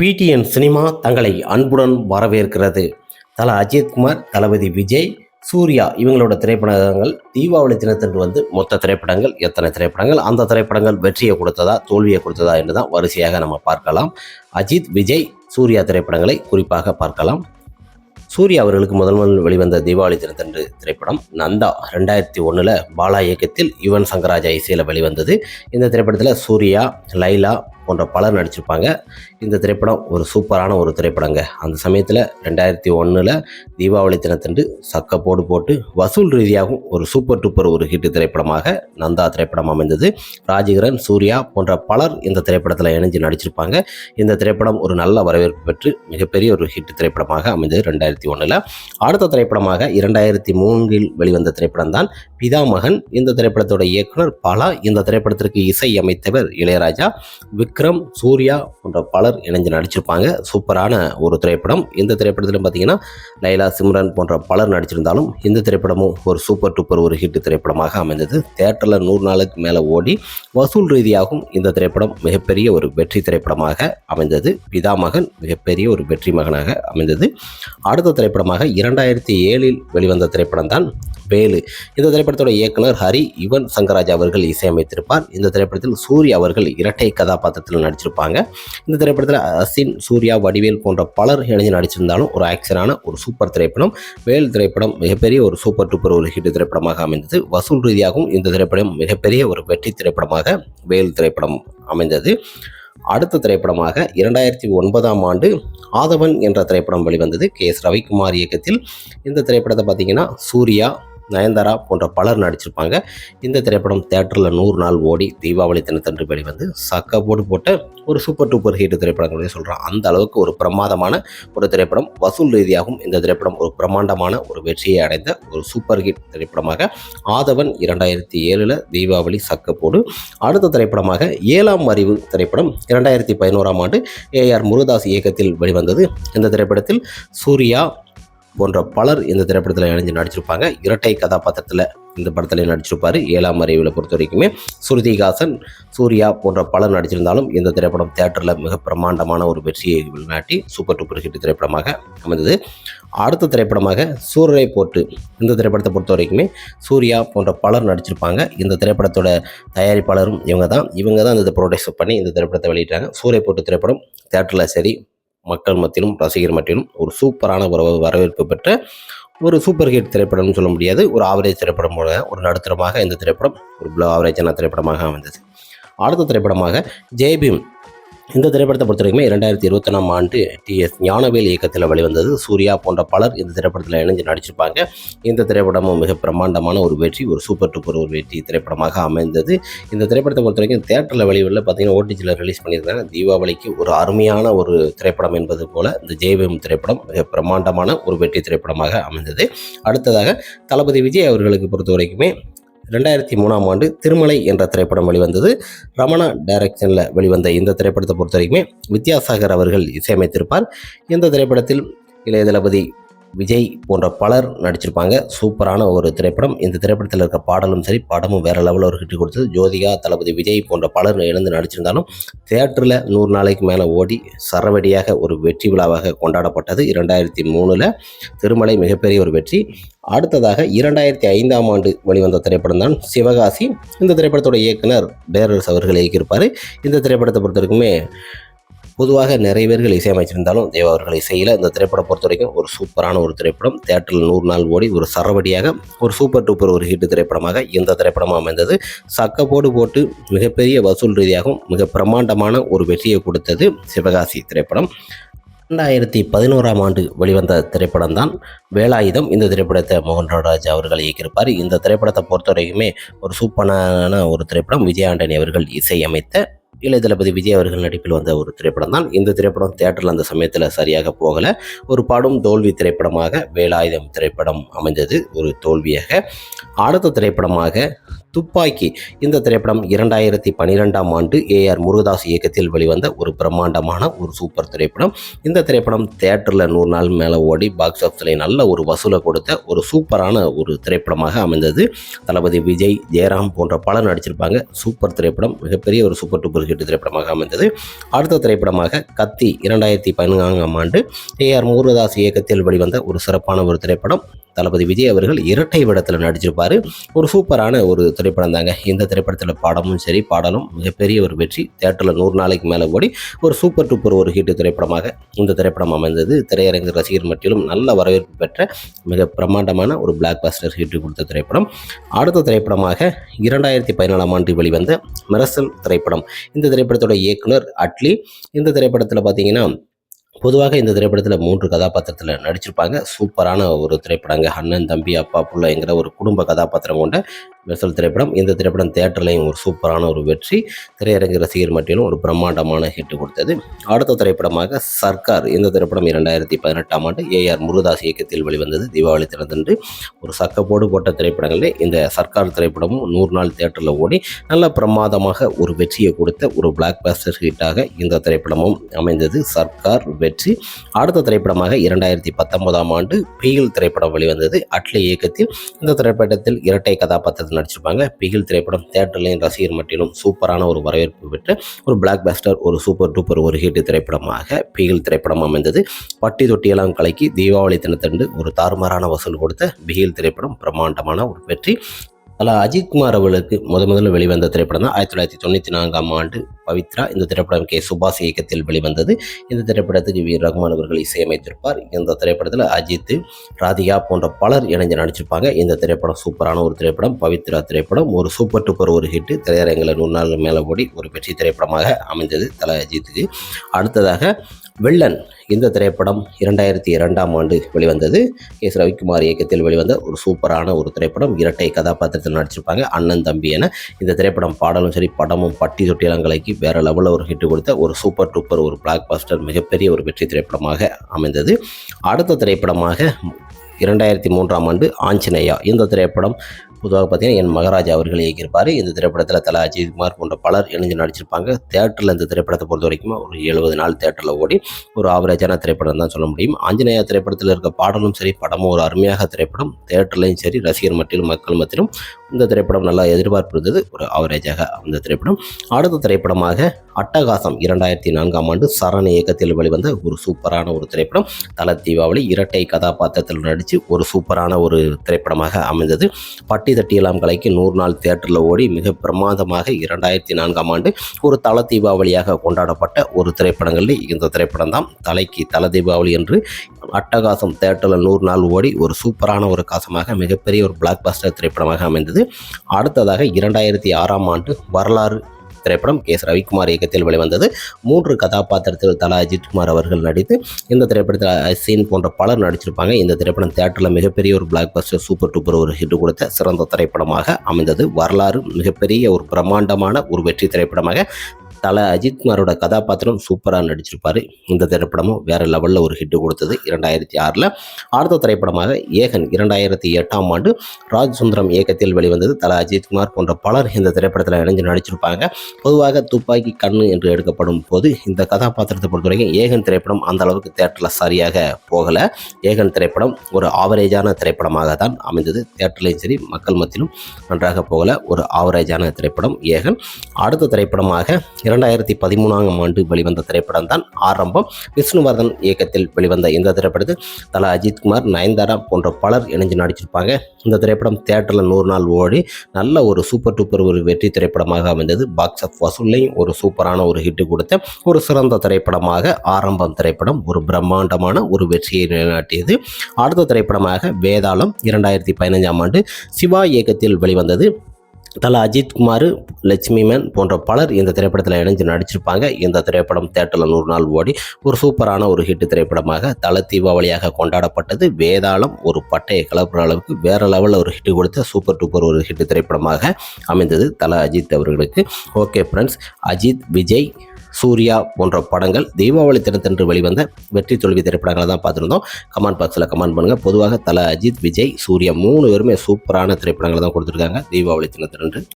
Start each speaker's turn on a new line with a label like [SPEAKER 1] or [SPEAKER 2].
[SPEAKER 1] PTN cinema தங்களை அன்புடன் வரவேற்கிறது. தல அஜித்குமார் தளபதி விஜய் சூர்யா இவங்களோட திரைப்படங்கள் தீபாவளி தினத்தன்று வந்து மொத்த திரைப்படங்கள் எத்தனை திரைப்படங்கள் அந்த திரைப்படங்கள் வெற்றியை கொடுத்ததா தோல்வியை கொடுத்ததா என்று தான் வரிசையாக நம்ம பார்க்கலாம். அஜித் விஜய் சூர்யா திரைப்படங்களை குறிப்பாக பார்க்கலாம். சூர்யா அவர்களுக்கு முதல் முதல் வெளிவந்த தீபாவளி தினத்தன்று திரைப்படம் நந்தா ரெண்டாயிரத்தி ஒன்றில் பாலா இயக்கத்தில் யுவன் சங்கராஜா இசையில் வெளிவந்தது. இந்த திரைப்படத்தில் சூர்யா லைலா போன்ற பலர் நடிச்சிருப்பாங்க. இந்த திரைப்படம் ஒரு சூப்பரான ஒரு திரைப்படங்க. அந்த சமயத்தில் ரெண்டாயிரத்தி ஒன்றில் தீபாவளி தினத்தன்று சக்க போடு போட்டு வசூல் ரீதியாகவும் ஒரு சூப்பர் டூப்பர் ஒரு ஹிட் திரைப்படமாக நந்தா திரைப்படம் அமைந்தது. ராஜகிரண் சூர்யா போன்ற பலர் இந்த திரைப்படத்தில் இணைஞ்சு நடிச்சிருப்பாங்க. இந்த திரைப்படம் ஒரு நல்ல வரவேற்பு பெற்று மிகப்பெரிய ஒரு ஹிட் திரைப்படமாக அமைந்தது ரெண்டாயிரத்தி ஒன்றில் அடுத்த திரைப்படமாக இரண்டாயிரத்தி மூன்றில் வெளிவந்த திரைப்படம் தான் பிதாமகன். இந்த திரைப்படத்தோட இயக்குனர் பாலா. இந்த திரைப்படத்திற்கு இசை அமைத்தவர் இளையராஜா. விக்ரம் விக்ரம் சூர்யா போன்ற பலர் இணைஞ்சு நடிச்சிருப்பாங்க. சூப்பரான ஒரு திரைப்படம். இந்த திரைப்படத்தில் பார்த்தீங்கன்னா லைலா சிம்ரன் போன்ற பலர் நடிச்சிருந்தாலும் இந்த திரைப்படமும் ஒரு சூப்பர் டூப்பர் ஒரு ஹிட் திரைப்படமாக அமைந்தது. தேட்டரில் நூறு நாளுக்கு மேலே ஓடி வசூல் ரீதியாகவும் இந்த திரைப்படம் மிகப்பெரிய ஒரு வெற்றி திரைப்படமாக அமைந்தது. பிதாமகன் மிகப்பெரிய ஒரு வெற்றி மகனாக அமைந்தது. அடுத்த திரைப்படமாக இரண்டாயிரத்தி ஏழில் வெளிவந்த திரைப்படம் தான் வேலு. இந்த திரைப்படத்தோட இயக்குனர் ஹரி யுவன் சங்கராஜ் அவர்கள் இசையமைத்திருப்பார். இந்த திரைப்படத்தில் சூர்யா அவர்கள் இரட்டை கதாபாத்திரத்தில் நடிச்சிருப்பாங்க. இந்த திரைப்படத்தில் அசின் சூர்யா வடிவேல் போன்ற பலர் இணைஞ்சு நடிச்சிருந்தாலும் ஒரு ஆக்ஷனான ஒரு சூப்பர் திரைப்படம் வேல் திரைப்படம் மிகப்பெரிய ஒரு சூப்பர் டூப்பர் ஒரு ஹிட் திரைப்படமாக அமைந்தது. வசூல் ரீதியாகவும் இந்த திரைப்படம் மிகப்பெரிய ஒரு வெற்றி திரைப்படமாக வேல் திரைப்படம் அமைந்தது. அடுத்த திரைப்படமாக இரண்டாயிரத்தி ஒன்பதாம் ஆண்டு ஆதவன் என்ற திரைப்படம் வெளிவந்தது. கே எஸ் ரவிக்குமார் இயக்கத்தில். இந்த திரைப்படத்தை பார்த்தீங்கன்னா சூர்யா நயன்தாரா போன்ற பலர் நடிச்சிருப்பாங்க. இந்த திரைப்படம் தேட்டரில் நூறு நாள் ஓடி தீபாவளி தினத்தன்று வெளிவந்து சக்க போடு போட்ட ஒரு சூப்பர் டூப்பர் ஹிட் திரைப்படங்களே சொல்கிறோம் அந்த அளவுக்கு ஒரு பிரமாதமான ஒரு திரைப்படம் வசூல் ரீதியாகவும் இந்த திரைப்படம் ஒரு பிரமாண்டமான ஒரு வெற்றியை அடைந்த ஒரு சூப்பர் ஹிட் திரைப்படமாக ஆதவன் இரண்டாயிரத்தி ஏழில் தீபாவளி சக்கப்போடு அடுத்த திரைப்படமாக ஏழாம் அறிவு திரைப்படம் இரண்டாயிரத்தி பதினோராம் ஆண்டு ஏஆர் முருகதாஸ் இயக்கத்தில் வெளிவந்தது. இந்த திரைப்படத்தில் சூர்யா போன்ற பலர் இந்த திரைப்படத்தில் இணைஞ்சு நடிச்சிருப்பாங்க. இரட்டை கதாபாத்திரத்தில் இந்த படத்தில் நடிச்சிருப்பார். ஏழாம் அறிவில் பொறுத்த வரைக்குமே ஸ்ருதிகாசன் சூர்யா போன்ற பலர் நடிச்சிருந்தாலும் இந்த திரைப்படம் தேட்டரில் மிக பிரமாண்டமான ஒரு வெற்றியை வெளிநாட்டி சூப்பர் டூப்பர் ஹிட் திரைப்படமாக அமைந்தது. அடுத்த திரைப்படமாக சூரரை போட்டு இந்த திரைப்படத்தை பொறுத்த வரைக்குமே சூர்யா போன்ற பலர் நடிச்சிருப்பாங்க. இந்த திரைப்படத்தோட தயாரிப்பாளரும் இவங்க தான் இவங்க தான் இந்த ப்ரொடக்ஷன் பண்ணி இந்த திரைப்படத்தை வெளியிட்டாங்க. சூரை போட்டு திரைப்படம் தேட்டரில் சரி மக்கள் மத்தியிலும் ரசிகர் மத்தியிலும் ஒரு சூப்பரான ஒரு வரவேற்பு பெற்ற ஒரு சூப்பர் ஹிட் திரைப்படம்னு சொல்ல முடியாது. ஒரு ஆவரேஜ் திரைப்படம் போல ஒரு நடுத்தரமாக இந்த திரைப்படம் ஒரு பிலோ ஆவரேஜான திரைப்படமாக அமைந்தது. அடுத்த திரைப்படமாக ஜெய்பீம் இந்த திரைப்படத்தை பொறுத்த வரைக்குமே இரண்டாயிரத்தி இருபத்தொன்னாம் ஆண்டு டிஎஸ் ஞானவேல் இயக்கத்தில் வெளிவந்தது. சூர்யா போன்ற பலர் இந்த திரைப்படத்தில் இணைஞ்சு நடிச்சிருப்பாங்க. இந்த திரைப்படமும் மிக பிரம்மாண்டமான ஒரு வெற்றி ஒரு சூப்பர் டூப்பர் ஒரு வெற்றி திரைப்படமாக அமைந்தது. இந்த திரைப்படத்தை பொறுத்த வரைக்கும் தேட்டரில் வெளியில் பார்த்தீங்கன்னா ஓடிஜியில் ரிலீஸ் பண்ணியிருக்காங்க தீபாவளிக்கு ஒரு அருமையான ஒரு திரைப்படம் என்பது போல இந்த ஜெய்பீம் திரைப்படம் மிக பிரம்மாண்டமான ஒரு வெற்றி திரைப்படமாக அமைந்தது. அடுத்ததாக தளபதி விஜய் அவர்களுக்கு பொறுத்த வரைக்குமே ரெண்டாயிரத்தி மூணாம் ஆண்டு திருமலை என்ற திரைப்படம் வெளிவந்தது. ரமணா டைரக்ஷனில் வெளிவந்த இந்த திரைப்படத்தை பொறுத்த வரைக்குமே வித்யாசாகர் அவர்கள் இசையமைத்திருப்பார். இந்த திரைப்படத்தில் இளைய தளபதி விஜய் போன்ற பலர் நடிச்சிருப்பாங்க. சூப்பரான ஒரு திரைப்படம். இந்த திரைப்படத்தில் இருக்க பாடலும் சரி படமும் வேறு லெவலில் ஒரு ஹிட் கொடுத்தது. ஜோதிகா தளபதி விஜய் போன்ற பலர் இழந்து நடிச்சிருந்தாலும் தேட்டரில் நூறு நாளைக்கு மேலே ஓடி சரவடியாக ஒரு வெற்றி விழாவாக கொண்டாடப்பட்டது. இரண்டாயிரத்தி மூணில் திருமலை மிகப்பெரிய ஒரு வெற்றி. அடுத்ததாக இரண்டாயிரத்தி ஐந்தாம் ஆண்டு வெளிவந்த திரைப்படம் தான் சிவகாசி. இந்த திரைப்படத்தோட இயக்குனர் பேரரசு அவர்கள் இயக்கியிருப்பார். இந்த திரைப்படத்தை பொறுத்த வரைக்குமே பொதுவாக நிறைய பேர்கள் இசையமைச்சிருந்தாலும் தேவா அவர்கள் இசையில் இந்த திரைப்படம் பொறுத்த வரைக்கும் ஒரு சூப்பரான ஒரு திரைப்படம். தேட்டரில் நூறு நாள் ஓடி ஒரு சரவடியாக ஒரு சூப்பர் டூப்பர் ஒரு ஹிட் திரைப்படமாக இந்த திரைப்படமும் அமைந்தது. சக்கப்போடு போட்டு மிகப்பெரிய வசூல் ரீதியாகவும் மிக பிரம்மாண்டமான ஒரு வெற்றியை கொடுத்தது சிவகாசி திரைப்படம். ரெண்டாயிரத்தி பதினோராம் ஆண்டு வெளிவந்த திரைப்படம் தான் வேலாயுதம் இந்த திரைப்படத்தை மோகன்ராஜ் அவர்கள் இயக்கியிருப்பார். இந்த திரைப்படத்தை பொறுத்த வரைக்குமே ஒரு சூப்பரான ஒரு திரைப்படம் விஜயாண்டனி அவர்கள் இசையமைத்த இளைய தளபதி விஜய் அவர்கள் நடிப்பில் வந்த ஒரு திரைப்படம் தான். இந்த திரைப்படம் தேட்டரில் அந்த சமயத்தில் சரியாக போகலை. ஒரு பாடும் தோல்வி திரைப்படமாக வேலாயுதம் திரைப்படம் அமைந்தது. ஒரு தோல்வியாக அடுத்த திரைப்படமாக துப்பாக்கி. இந்த திரைப்படம் இரண்டாயிரத்தி பன்னிரெண்டாம் ஆண்டு ஏஆர் முருகதாஸ் இயக்கத்தில் வெளிவந்த ஒரு பிரம்மாண்டமான ஒரு சூப்பர் திரைப்படம். இந்த திரைப்படம் தேட்டரில் நூறு நாள் மேலே ஓடி பாக்ஸ் ஆஃபீஸில் நல்ல ஒரு வசூலை கொடுத்த ஒரு சூப்பரான ஒரு திரைப்படமாக அமைந்தது. தளபதி விஜய் ஜெயராம் போன்ற பலர் நடிச்சிருப்பாங்க. சூப்பர் திரைப்படம் மிகப்பெரிய ஒரு சூப்பர் டூப்பர் ஹிட் திரைப்படமாக அமைந்தது. அடுத்த திரைப்படமாக கத்தி இரண்டாயிரத்தி பதினான்காம் ஆண்டு ஏஆர் முருகதாஸ் இயக்கத்தில் வெளிவந்த ஒரு சிறப்பான ஒரு திரைப்படம். தளபதி விஜய் அவர்கள் இரட்டை விடத்தில் நடிச்சிருப்பார். ஒரு சூப்பரான ஒரு திரைப்படம் தாங்க. இந்த திரைப்படத்தில் படமும் சரி பாடலும் மிகப்பெரிய ஒரு வெற்றி. தேட்டரில் நூறு நாளைக்கு மேலே ஓடி ஒரு சூப்பர் டூப்பர் ஒரு ஹிட் திரைப்படமாக இந்த திரைப்படம் அமைந்தது. திரையரங்கு ரசிகர் மட்டிலும் நல்ல வரவேற்பு பெற்ற மிக பிரம்மாண்டமான ஒரு பிளாக் பாஸ்டர் ஹிட் கொடுத்த திரைப்படம். அடுத்த திரைப்படமாக இரண்டாயிரத்தி பதினாலாம் ஆண்டு வெளிவந்த மெரசல் திரைப்படம். இந்த திரைப்படத்தோட இயக்குனர் அட்லி. இந்த திரைப்படத்தில் பார்த்தீங்கன்னா பொதுவாக இந்த திரைப்படத்தில் மூன்று கதாபாத்திரத்தில் நடிச்சிருப்பாங்க. சூப்பரான ஒரு திரைப்படங்க. அண்ணன் தம்பி அப்பா புள்ளைங்கிற ஒரு குடும்ப கதாபாத்திரம் கொண்ட மெர்சல் திரைப்படம். இந்த திரைப்படம் தேட்டர்லையும் ஒரு சூப்பரான ஒரு வெற்றி. திரையரங்கு ரசிகர் மட்டிலும் ஒரு பிரம்மாண்டமான ஹிட் கொடுத்தது. அடுத்த திரைப்படமாக சர்க்கார் இந்த திரைப்படம் இரண்டாயிரத்தி பதினெட்டாம் ஆண்டு ஏஆர் முருகதாஸ் இயக்கத்தில் வெளிவந்தது. தீபாவளி தினத்தன்று ஒரு சக்கப்போடு போட்ட திரைப்படங்களில் இந்த சர்க்கார் திரைப்படமும் நூறு நாள் தேட்டரில் ஓடி நல்ல பிரமாதமாக ஒரு வெற்றியை கொடுத்த ஒரு பிளாக் பாஸ்டர் ஹிட்டாக இந்த திரைப்படமும் அமைந்தது. சர்க்கார் வெற்றி. அடுத்த திரைப்படமாக இரண்டாயிரத்தி பத்தொன்பதாம் ஆண்டு பெயில் திரைப்படம் வெளிவந்தது. அட்லி இயக்கத்தில் இந்த திரைப்படத்தில் இரட்டை கதாபாத்திரத்தில் நடிச்சிருப்பாங்க. பிகில் திரைப்படம் தேட்டர்லையும் ரசிகர் மட்டிலும் சூப்பரான ஒரு வரவேற்பு பெற்று ஒரு பிளாக் பாஸ்டர் ஒரு சூப்பர் டூப்பர் ஒரு ஹிட் திரைப்படமாக பிகில் திரைப்படம் அமைந்தது. பட்டி தொட்டியெல்லாம் கலக்கி தீபாவளி தினத்தன்று ஒரு தாறுமாறான வசூல் கொடுத்த பிகில் திரைப்படம் பிரம்மாண்டமான ஒரு வெற்றி. அதில் அஜித்குமார் அவர்களுக்கு முத முதல்ல வெளிவந்த திரைப்படம் தான் ஆயிரத்தி தொள்ளாயிரத்தி தொண்ணூற்றி நான்காம் ஆண்டு பவித்ரா. இந்த திரைப்படம் கே. சுபாஷ் இயக்கத்தில் வெளிவந்தது. இந்த திரைப்படத்துக்கு வி. ரகுமான் அவர்கள் இசையமைத்திருப்பார். இந்த திரைப்படத்தில் அஜித் ராதிகா போன்ற பலர் இணைஞ்சு நடிச்சிருப்பாங்க. இந்த திரைப்படம் சூப்பரான ஒரு திரைப்படம். பவித்ரா திரைப்படம். ஒரு சூப்பர் டூப்பர் ஒரு ஹிட் திரையரங்கில் நூறு மேலே ஓடி ஒரு வெற்றி திரைப்படமாக அமைந்தது தல அஜித்துக்கு. அடுத்ததாக வெள்ளன் இந்த திரைப்படம் இரண்டாயிரத்தி இரண்டாம் ஆண்டு வெளிவந்தது. எஸ். ரவிக்குமார் இயக்கத்தில் வெளிவந்த ஒரு சூப்பரான ஒரு திரைப்படம். இரட்டை கதாபாத்திரத்தில் நடிச்சிருப்பாங்க அண்ணன் தம்பி என. இந்த திரைப்படம் பாடலும் சரி படமும் பட்டி தொட்டியலங்கலைக்கு வேற லெவலில் ஒரு ஹிட் கொடுத்த ஒரு சூப்பர் டூப்பர் ஒரு பிளாக் பாஸ்டர் மிகப்பெரிய ஒரு வெற்றி திரைப்படமாக அமைந்தது. அடுத்த திரைப்படமாக இரண்டாயிரத்தி மூன்றாம் ஆண்டு ஆஞ்சநேயா. இந்த திரைப்படம் பொதுவாக பார்த்தீங்கன்னா என் மகராஜா அவர்கள் இயக்கியிருப்பார். இந்த திரைப்படத்தில் தலா அஜித்குமார் போன்ற பலர் இணைஞ்சு நடிச்சிருப்பாங்க. தேட்டரில் இந்த திரைப்படத்தை பொறுத்த வரைக்கும் ஒரு எழுபது நாள் தேட்டரில் ஓடி ஒரு ஆவரேஜான திரைப்படம் தான் சொல்ல முடியும். ஆஞ்சநேயா திரைப்படத்தில் இருக்க பாடலும் சரி படமும் ஒரு அருமையாக திரைப்படம். தேட்டர்லையும் சரி ரசிகர் மத்தியிலும் மக்கள் மத்தியிலும் இந்த திரைப்படம் நல்லா எதிர்பார்ப்பு இருந்தது ஒரு ஆவரேஜாக அந்த திரைப்படம். அடுத்த திரைப்படமாக அட்டகாசம் இரண்டாயிரத்தி நான்காம் ஆண்டு சரண் இயக்கத்தில் வெளிவந்த ஒரு சூப்பரான ஒரு திரைப்படம். தல தீபாவளி இரட்டை கதாபாத்திரத்தில் நடித்து ஒரு சூப்பரான ஒரு திரைப்படமாக அமைந்தது. பட்டி தட்டியலாம் கலைக்கு நூறு நாள் தியேட்டரில் ஓடி மிக பிரமாதமாக இரண்டாயிரத்தி நான்காம் ஆண்டு ஒரு தல தீபாவளியாக கொண்டாடப்பட்ட ஒரு திரைப்படங்களில் இந்த திரைப்படம் தான் தலைக்கு தல தீபாவளி என்று அட்டகாசம் தேட்டரில் நூறு நாள் ஓடி ஒரு சூப்பரான ஒரு காசமாக மிகப்பெரிய ஒரு பிளாக் பாஸ்டர் திரைப்படமாக அமைந்தது. அடுத்ததாக இரண்டாயிரத்தி ஆறாம் ஆண்டு வரலாறு திரைப்படம் கே எஸ் ரவிக்குமார் இயக்கத்தில் வெளிவந்தது. மூன்று கதாபாத்திரத்தில் தலா அஜித்குமார் அவர்கள் நடித்து இந்த திரைப்படத்தில் அசீன் போன்ற பலர் நடிச்சிருப்பாங்க. இந்த திரைப்படம் தேட்டரில் மிகப்பெரிய ஒரு பிளாக் பஸ்டர் சூப்பர் டூப்பர் ஒரு ஹிட் கொடுத்த சிறந்த திரைப்படமாக அமைந்தது. வரலாறு மிகப்பெரிய ஒரு பிரம்மாண்டமான ஒரு வெற்றி திரைப்படமாக தலை அஜித்குமாரோட கதாபாத்திரம் சூப்பராக நடிச்சிருப்பார். இந்த திரைப்படமும் வேறு லெவலில் ஒரு ஹிட் கொடுத்தது இரண்டாயிரத்தி ஆறில். அடுத்த திரைப்படமாக ஏகன் இரண்டாயிரத்தி எட்டாம் ஆண்டு ராஜ் சுந்தரம் இயக்கத்தில் வெளிவந்தது தலை அஜித்குமார் போன்ற பலர் இந்த திரைப்படத்தில் இணைஞ்சு நடிச்சிருப்பாங்க. பொதுவாக துப்பாக்கி கண்ணு என்று எடுக்கப்படும் போது இந்த கதாபாத்திரத்தை பொறுத்தவரைக்கும் ஏகன் திரைப்படம் அந்த அளவுக்கு தேட்டரில் சரியாக போகலை. ஏகன் திரைப்படம் ஒரு ஆவரேஜான திரைப்படமாக தான் அமைந்தது. தேட்டர்லையும் சரி மக்கள் மத்தியிலும் நன்றாக போகலை. ஒரு ஆவரேஜான திரைப்படம் ஏகன். அடுத்த திரைப்படமாக இரண்டாயிரத்தி பதிமூணாம் ஆண்டு வெளிவந்த திரைப்படம் தான் ஆரம்பம். விஷ்ணுவர்தன் இயக்கத்தில் வெளிவந்த இந்த திரைப்படத்தில் தல அஜித்குமார் நயன்தாரா போன்ற பலர் இணைஞ்சு நடிச்சிருப்பாங்க. இந்த திரைப்படம் தேட்டரில் நூறு நாள் ஓடி நல்ல ஒரு சூப்பர் டூப்பர் ஒரு வெற்றி திரைப்படமாக அமைந்தது. பாக்ஸ் ஆஃப் வசூல்லையும் ஒரு சூப்பரான ஒரு ஹிட் கொடுத்த ஒரு சிறந்த திரைப்படமாக ஆரம்பம் திரைப்படம் ஒரு பிரம்மாண்டமான ஒரு வெற்றியை நிலைநாட்டியது. அடுத்த திரைப்படமாக வேதாளம் இரண்டாயிரத்தி பதினஞ்சாம் ஆண்டு சிவா இயக்கத்தில் வெளிவந்தது. தல லட்சுமி மேன் போன்ற பலர் இந்த திரைப்படத்தில் இணைஞ்சு நடிச்சிருப்பாங்க. இந்த திரைப்படம் தேட்டரில் நூறு நாள் ஓடி ஒரு சூப்பரான ஒரு ஹிட் திரைப்படமாக தல தீபாவளியாக கொண்டாடப்பட்டது. வேதாளம் ஒரு பட்டையை கிளப்புற அளவுக்கு வேற லெவலில் ஒரு ஹிட் கொடுத்த சூப்பர் டூப்பர் ஒரு ஹிட் திரைப்படமாக அமைந்தது தல அஜித் அவர்களுக்கு. ஓகே ஃப்ரெண்ட்ஸ் அஜித் விஜய் சூர்யா போன்ற படங்கள் தீபாவளி தினத்தன்று வெளிவந்த வெற்றி தோல்வி திரைப்படங்களை தான் பார்த்துருந்தோம். கமெண்ட் பாக்ஸில் கமெண்ட் பண்ணுங்கள் பொதுவாக தல அஜித் விஜய் சூர்யா மூணு பேருமே சூப்பரான திரைப்படங்களை தான் கொடுத்துருக்காங்க தீபாவளி தினத்தன்று.